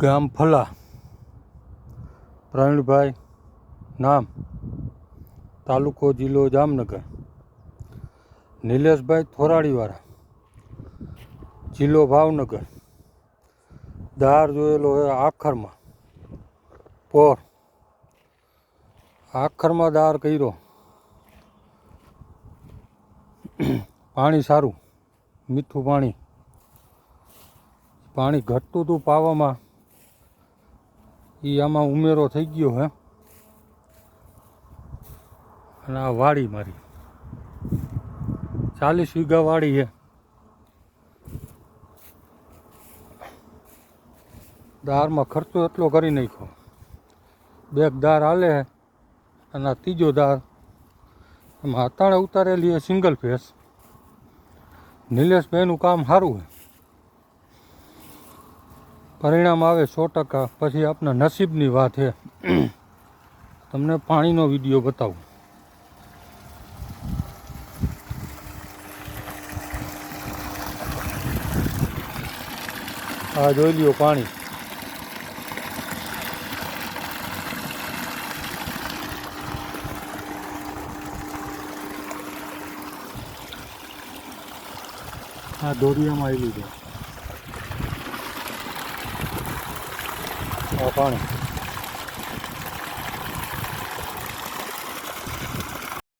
ગામ ફલા. પ્રવીણભાઈ નામ. તાલુકો જિલ્લો જામનગર. નિલેશભાઈ થોરાડીવાળા. જિલ્લો ભાવનગર. દાર જોયેલો હોય આખરમાં. પોર. આખરમાં દાર કર્યો. પાણી સારું. મીઠું પાણી. પાણી ઘટતું હતું પાવામાં. એ આમાં ઉમેરો થઈ ગયો હે. અને આ વાડી મારી. ચાલીસ વીઘા વાડી છે દારમાં ખર્ચો એટલો કરી નાખ્યો. બે દાર હાલે અને આ ત્રીજો દાર. એમાં અતાણે ઉતારેલી છે સિંગલ ફેસ નિલેશભાઈનું કામ સારું છે પરિણામ આવે સો ટકા, પછી આપના નસીબની વાત છે. તમને પાણીનો વીડિયો બતાવું. આ જોઈ લ્યો પાણી. આ દોરિયામાં આવી છે. આ પાણી